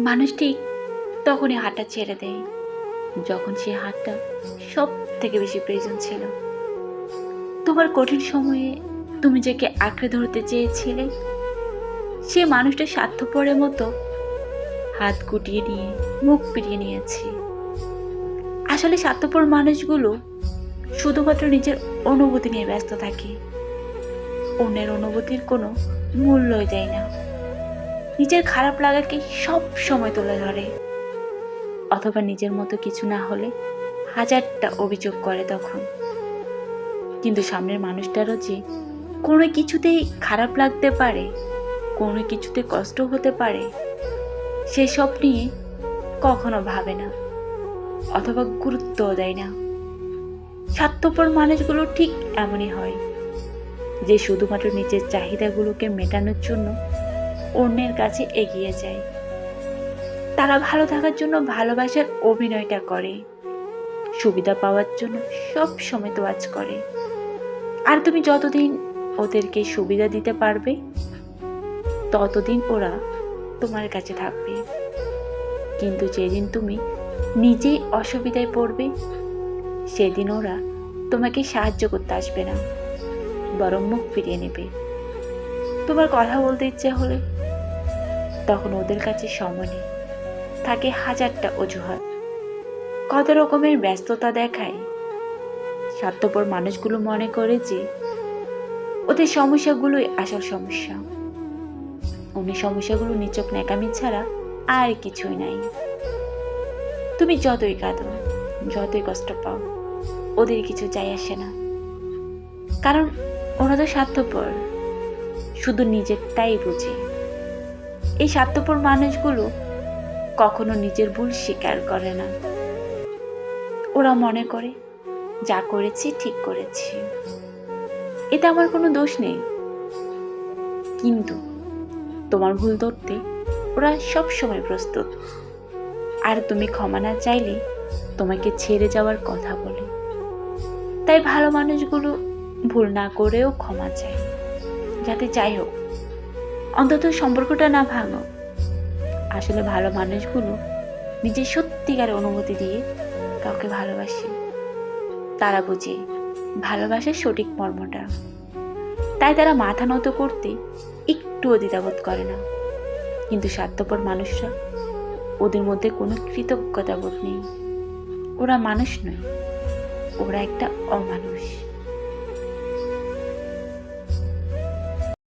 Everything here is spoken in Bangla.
মানুষটি তখনই হাতটা ছেড়ে দেয়, যখন সে হাতটা সব থেকে বেশি প্রয়োজন ছিল। তোমার কঠিন সময়ে তুমি যাকে আঁকড়ে ধরতে চেয়েছিলে, সে মানুষটা স্বার্থপরের মতো হাত গুটিয়ে নিয়ে, মুখ ফিরিয়ে নিয়েছে। আসলে স্বার্থপর মানুষগুলো শুধুমাত্র নিজের অনুভূতি নিয়ে ব্যস্ত থাকে। অন্যের অনুভূতির কোনো মূল্যই দেয় না। নিজের খারাপ লাগাকে সব সময় তুলে ধরে। অথবা নিজের মতো কিছু না হলে হাজারটা অভিযোগ করে তখন। কিন্তু সামনের মানুষটারও যে কোনো কিছুতেই খারাপ লাগতে পারে, কোনো কিছুতে কষ্ট হতে পারে সেসব নিয়ে কখনো ভাবে না, অথবা গুরুত্বও দেয় না। স্বার্থপর মানুষগুলো ঠিক এমনই হয়, যে শুধুমাত্র নিজের চাহিদাগুলোকে মেটানোর জন্য অন্যের কাছে এগিয়ে যায়। তারা ভালো থাকার জন্য ভালোবাসার অভিনয়টা করে। সুবিধা পাওয়ার জন্য সব সময় তোয়াজ করে। আর তুমি যতদিন ওদেরকে সুবিধা দিতে পারবে, ততদিন ওরা তোমার কাছে থাকবে। কিন্তু যেদিন তুমি নিজেই অসুবিধায় পড়বে, সেদিন ওরা তোমাকে সাহায্য করতে আসবে না, বরং মুখ ফিরিয়ে নেবে। তোমার কথা বলতে ইচ্ছে হলে তখন ওদের কাছে সময় নেই। থাকে হাজারটা অজুহাত। কত রকমের ব্যস্ততা দেখায়। স্বার্থপর মানুষগুলো মনে করে যে ওদের সমস্যাগুলোই আসল সমস্যা। অন্য সমস্যাগুলো নিচক ন্যাকামি ছাড়া আর কিছুই নাই। তুমি যতই কাঁদো, যতই কষ্ট পাও, ওদের কিছু চাই আসে না। কারণ তো স্বার্থপর। শুধু নিজেরটাই বুঝে। এই স্বার্থপর মানুষগুলো কখনো নিজের ভুল স্বীকার করে না। ওরা মনে করে, যা করেছি, ঠিক করেছি। এতে আমার কোনো দোষ নেই। কিন্তু তোমার ভুল ধরতে ওরা সব সময় প্রস্তুত। আর তুমি ক্ষমা না চাইলে তোমাকে ছেড়ে যাওয়ার কথা বলে। তাই ভালো মানুষগুলো ভুল না করেও ক্ষমা চায়। যাতে যাই হোক অন্তত সম্পর্কটা না ভাঙো। আসলে ভালো মানুষগুলো নিজের সত্যিকার অনুভূতি দিয়ে কাউকে ভালোবাসে। তারা বুঝে ভালোবাসার সঠিক মর্মটা। তাই তারা মাথা নত করতে একটুও দ্বিধাবোধ করে না। কিন্তু স্বার্থপর মানুষরা ওদের মধ্যে কোনো কৃতজ্ঞতা বোধ নেই। ওরা মানুষ নয়, ওরা একটা অমানুষ।